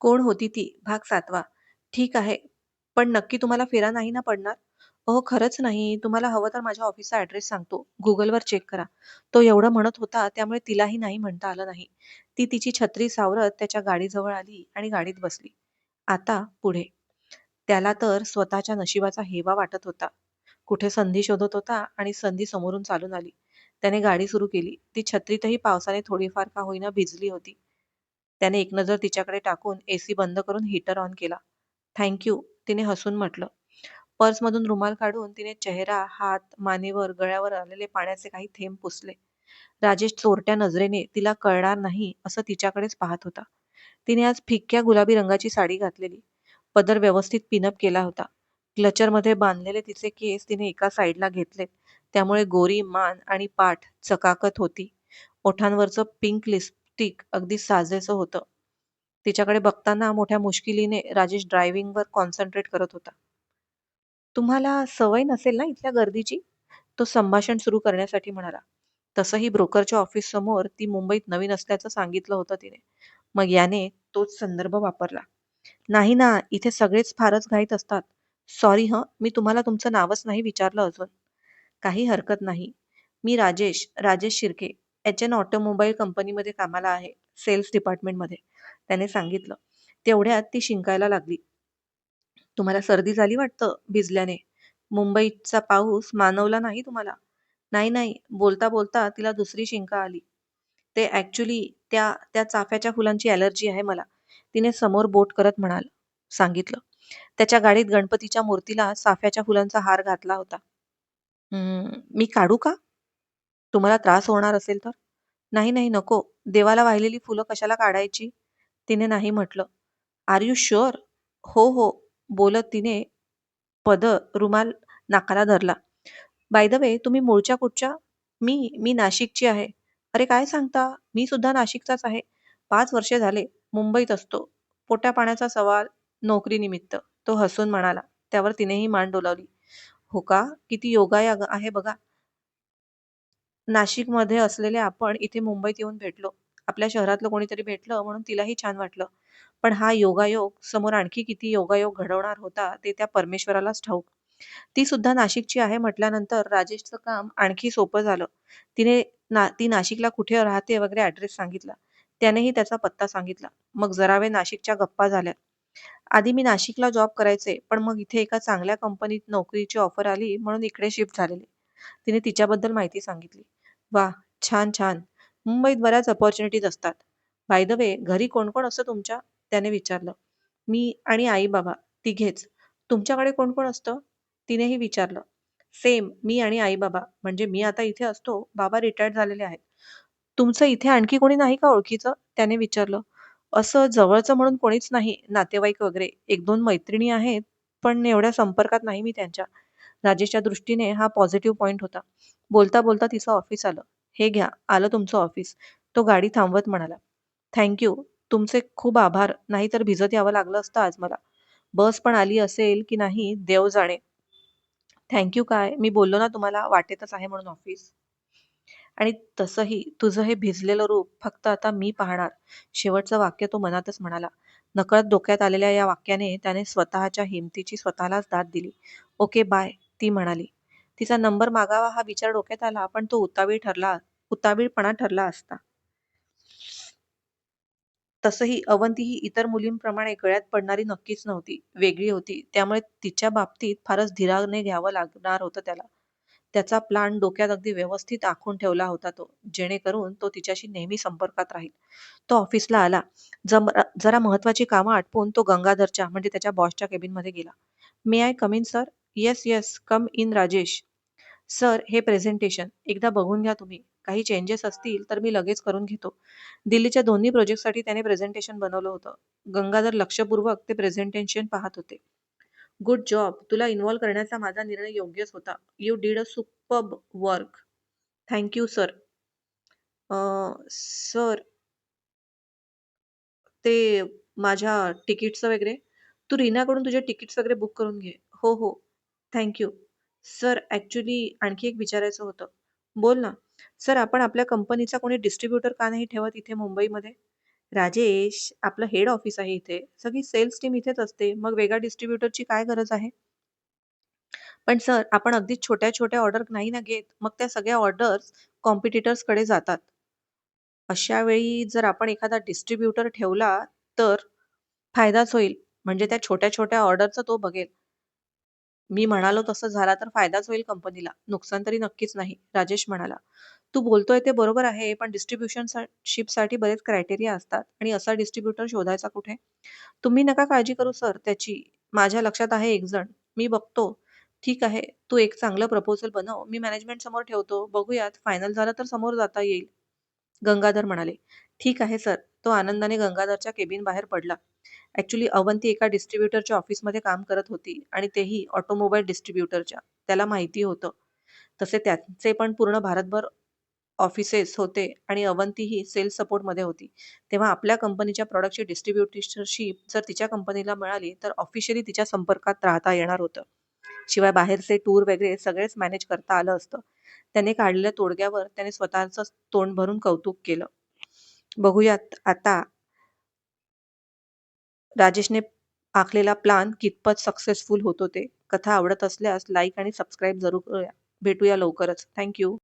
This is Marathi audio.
कोण होती ती? भाग सातवा ठीक आहे. पण नक्की तुम्हाला फेरा नाही ना पडणार? अहो खरंच नाही. तुम्हाला हवं तर माझ्या ऑफिसचा ऍड्रेस सांगतो. गुगलवर चेक करा. तो एवढं म्हणत होता त्यामुळे तिलाही नाही म्हणता आलं नाही. ती तिची छत्री सावरत त्याच्या गाडीजवळ आली आणि गाडीत बसली. आता पुढे. त्याला तर स्वतःच्या नशिबाचा हेवा वाटत होता. कुठे संधी शोधत होता आणि संधी समोरून चालून आली. त्याने गाडी सुरू केली. ती छत्रीतही पावसाने थोडीफार का होईना भिजली होती. त्याने एक नजर तिच्याकडे टाकून एसी बंद करून हीटर ऑन केला. थँक तिने हसून म्हटलं. पर्समधून रुमाल काढून तिने चेहरा, हात, मानेवर, गळ्यावर आलेले पाण्याचे काही थेंब पुसले. राजेश चोरट्या नजरेने तिला कळणार नाही असं तिच्याकडेच पाहत होता. तिने आज फिक्या गुलाबी रंगाची साडी घातलेली. पदर व्यवस्थित पिनअप केला होता. क्लचरमध्ये बांधलेले तिचे केस तिने एका साईडला घेतले त्यामुळे गोरी मान आणि पाठ चकाकत होती. ओठांवरचं पिंक लिपस्टिक अगदी साजेसं होतं. तिच्याकडे बघताना मोठ्या मुश्किलीने राजेश ड्रायव्हिंगवर कॉन्सन्ट्रेट करत होता. तुम्हाला सवय नसेल ना इथल्या गर्दीची? तो संभाषण सुरू करण्यासाठी म्हणाला. तसंही ब्रोकरच्या ऑफिस समोर ती मुंबईत नवीन असल्याचं सांगितलं होतं तिने. मग याने तोच संदर्भ वापरला. नाही ना, इथे सगळेच फारच घाईत असतात. सॉरी ह मी तुम्हाला तुमचं नावच नाही विचारलं अजून. काही हरकत नाही. मी Rajesh, Rajesh Shirke. H N automobile कंपनीमध्ये कामाला आहे. सेल्स डिपार्टमेंटमध्ये. त्याने सांगितलं. तेवढ्यात ती शिंकायला लागली. तुम्हाला सर्दी झाली वाटतं भिजल्याने. मुंबईचा पाऊस मानवला नाही तुम्हाला. नाही नाही बोलता बोलता तिला दुसरी शिंका आली. ते ऍक्च्युली त्या त्या चाफ्याच्या फुलांची ॲलर्जी आहे मला. तिने समोर बोट करत म्हणाल सांगितलं. त्याच्या गाडीत गणपतीच्या मूर्तीला चाफ्याच्या फुलांचा हार घातला होता. मी काढू का? तुम्हाला त्रास होणार असेल तर? नाही नाही नको. देवाला वाहिलेली फुलं कशाला काढायची? तिने नाही म्हटलं. Are you sure? हो हो बोलत तिने पद रुमाल नाकाला धरला. बाय द वे तुम्ही मूळच्या कुठच्या? मी मी नाशिकची आहे. अरे काय सांगता? मी सुद्धा नाशिकचाच आहे. पाच वर्षे झाले. मुंबईत असतो. पोट्या पाण्याचा सवाल नोकरीनिमित्त. तो हसून म्हणाला. त्यावर तिनेही मान डोलावली. हो का? किती योगायोग आहे बघा. नाशिकमध्ये असलेले आपण इथे मुंबईत येऊन भेटलो. आपल्या शहरातलं कोणीतरी भेटलं म्हणून तिलाही छान वाटलं. पण हा योगायोग समोर आणखी किती योगायोग घडवणार होता ते त्या परमेश्वरालाच ठाऊक. ती सुद्धा नाशिकची आहे म्हटल्यानंतर राजेशचं काम आणखी सोपं झालं. तिने ना ती नाशिकला कुठे राहते वगैरे ऍड्रेस सांगितला. त्यानेही त्याचा पत्ता सांगितला. मग जरावे नाशिकच्या गप्पा झाल्या. आधी मी नाशिकला जॉब करायचे, पण मग इथे एका चांगल्या कंपनीत नोकरीची ऑफर आली म्हणून इकडे शिफ्ट झालेले. तिने तिच्याबद्दल माहिती सांगितली. वा छान छान. मुंबईत बऱ्याच अपॉर्च्युनिटीज असतात. बाय द वे घरी कोण कोण असतं तुमच्या? त्याने विचारलं. मी आणि आई बाबा तिघेच. तुमच्याकडे कोण कोण असतं? तिनेही विचारलं. सेम मी आणि आई बाबा म्हणजे मी आता इथे असतो, बाबा रिटायर्ड झालेले आहेत. तुमचं इथे आणखी कोणी नाही का ओळखीचं? त्याने विचारलं. असं जवळचं म्हणून कोणीच नाही, नातेवाईक वगैरे. एक दोन मैत्रिणी आहेत, पण एवढ्या संपर्कात नाही मी त्यांच्या. राजेशच्या दृष्टीने हा पॉझिटिव्ह पॉईंट होता. बोलता बोलता तिचं ऑफिस आलं. हे घ्या, आलं तुमचं ऑफिस. तो गाडी थांबवत म्हणाला. थँक्यू तुमचे खूप आभार. नाहीतर भिजत यावं लागलं असतं आज मला. बस पण आली असेल की नाही देव जाणे. थँक्यू काय? मी बोललो ना तुम्हाला वाटेतच आहे म्हणून ऑफिस. आणि तसंही तुझं हे भिजलेलं रूप फक्त आता मी पाहणार. शेवटचं वाक्य तो मनातच म्हणाला. नकळत डोक्यात आलेल्या या वाक्याने त्याने स्वतःच्या हिमतीची स्वतःलाच दाद दिली. ओके बाय, ती म्हणाली. तिचा नंबर मागावा हा विचार डोक्यात आला, पण तो उतावीळ ठरला उतावीळपणा ठरला असता. तसंही अवंती ही इतर मुलींप्रमाणे गळ्यात पडणारी नक्कीच नव्हती. वेगळी होती. त्यामुळे तिच्या बाबतीत फारच धीराने घ्यावं लागणार होतं त्याला. त्याचा प्लान डोक्यात अगदी व्यवस्थित आखून ठेवला होता तो, जेणेकरून तो तिच्याशी नेहमी संपर्कात राहील. तो ऑफिसला आला. जरा महत्वाची कामं आटपून तो गंगाधरच्या म्हणजे त्याच्या बॉसच्या केबिनमध्ये गेला. May I come in sir? Yes yes come in Rajesh. Sir हे प्रेझेंटेशन एकदा बघून घ्या तुम्ही. काही चेंजेस असतील तर मी लगेच करून घेतो. दिल्लीच्या दोन्ही प्रोजेक्टसाठी त्याने प्रेझेंटेशन बनवलं होतं. गंगाधर लक्षपूर्वक ते प्रेझेंटेशन पाहत होते. Good job. तुला इन्व्हॉल्व करण्याचा माझा निर्णय योग्यच होता. You did a superb work. Thank you sir. Sir ते माझ्या तिकीट्सचं वगैरे तू रीनाकडून तुझे तिकीट्स वगैरे बुक करून घे. हो, हो. थँक सर ॲक्च्युली आणखी एक विचारायचं होतं. बोल ना. सर आपण आपल्या कंपनीचा कोणी डिस्ट्रीब्युटर का नाही ठेवत इथे मुंबईमध्ये? राजेश, आपलं हेड ऑफिस आहे इथे. सगळी सेल्स टीम इथेच असते. मग वेगळ्या डिस्ट्रिब्युटरची काय गरज आहे? पण सर, आपण अगदीच छोट्या-छोट्या ऑर्डर नाही ना घेत. मग त्या सगळ्या ऑर्डर्स कॉम्पिटिटर्सकडे जातात. अशा वेळी जर आपण एखादा डिस्ट्रिब्युटर ठेवला, तर फायदाच होईल. म्हणजे त्या छोट्या-छोट्या ऑर्डरचं तो बघेल. मी म्हणालो तसं झाला तर फायदाच होईल कंपनीला. नुकसान तरी नक्कीच नाही, राजेश म्हणाला. तू बोलतोय ते बरोबर आहे, पण डिस्ट्रीब्युशन शिपसाठी बरेच क्रायटेरिया असतात आणि असा डिस्ट्रीब्युटर शोधायचा कुठे? तुम्ही नका काळजी करू सर त्याची. माझ्या लक्षात आहे एक जण. मी बघतो. ठीक आहे, तू एक चांगलं प्रपोजल बनव. मी मॅनेजमेंट समोर ठेवतो. बघूयात, फायनल झालं तर समोर जाता येईल. गंगाधर म्हणाले. ठीक आहे सर. तो आनंदाने गंगाधरच्या केबिन बाहेर पडला. ॲक्चुअली अवंती एका डिस्ट्रीब्युटरच्या ऑफिसमध्ये काम करत होती आणि तेही ऑटोमोबाईल डिस्ट्रीब्युटरच्या त्याला माहिती होतं. तसे त्यांचे पण पूर्ण भारतभर ऑफिसेस होते आणि अवंती ही सेल्स सपोर्टमध्ये होती. तेव्हा आपल्या कंपनीच्या प्रॉडक्टची डिस्ट्रीब्युटरशिप जर तिच्या कंपनीला मिळाली, तर ऑफिशियली तिच्या संपर्कात राहता येणार होतं. शिवाय बाहेरचे टूर वगैरे सगळेच मॅनेज करता आलं असतं. त्याने काढलेल्या तोडग्यावर त्याने स्वतःचं तोंड भरून कौतुक केलं. बघूयात आता राजेशने आखलेला प्लान कितपत सक्सेसफुल होतो ते. कथा आवडत असल्यास लाईक आणि सबस्क्राईब जरूर करूया. भेटूया लवकरच. थँक्यू